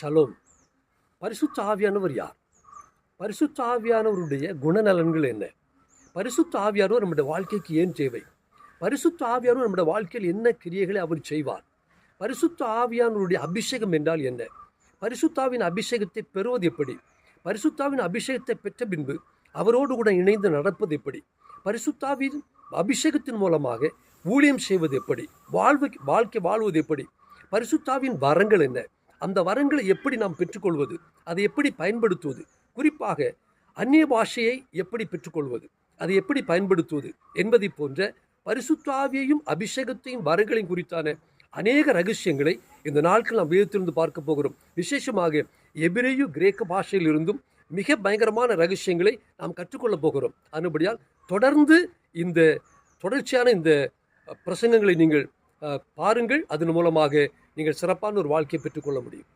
Shalom. பரிசுத்த ஆவியானவர் யார்? பரிசுத்த ஆவியானவருடைய குணநலன்கள் என்ன? பரிசுத்த ஆவியானவர் நம்முடைய வாழ்க்கைக்கு ஏன் தேவை? பரிசுத்த ஆவியானவர் நம்முடைய வாழ்க்கையில் என்ன கிரியைகளை அவர் செய்வார்? பரிசுத்த ஆவியானவருடைய அபிஷேகம் என்றால் என்ன? பரிசுத்தாவின் அபிஷேகத்தை பெறுவது எப்படி? பரிசுத்தாவின் அபிஷேகத்தை பெற்ற பின்பு அவரோடு கூட இணைந்து நடப்பது எப்படி? பரிசுத்தாவின் அபிஷேகத்தின் மூலமாக ஊழியம் செய்வது எப்படி? வாழ்வு வாழ்க்கை வாழ்வது எப்படி? பரிசுத்தாவின் வரங்கள் என்ன? அந்த வரங்களை எப்படி நாம் பெற்றுக்கொள்வது? அதை எப்படி பயன்படுத்துவது? குறிப்பாக அந்நிய பாஷையை எப்படி பெற்றுக்கொள்வது? அதை எப்படி பயன்படுத்துவது? என்பதை போன்ற பரிசுத்தாவியையும் அபிஷேகத்தையும் வரங்களையும் குறித்தான அநேக ரகசியங்களை இந்த நாட்கள் நாம் வேதத்திலிருந்து பார்க்க போகிறோம். விசேஷமாக எபிரேயு கிரேக்க பாஷையிலிருந்தும் மிக பயங்கரமான ரகசியங்களை நாம் கற்றுக்கொள்ளப் போகிறோம். அதுபடியால் தொடர்ந்து இந்த தொடர்ச்சியான இந்த பிரசங்கங்களை நீங்கள் பாருங்கள். அதன் மூலமாக நீங்கள் சிறப்பான ஒரு வாழ்க்கையை பெற்றுக்கொள்ள முடியும்.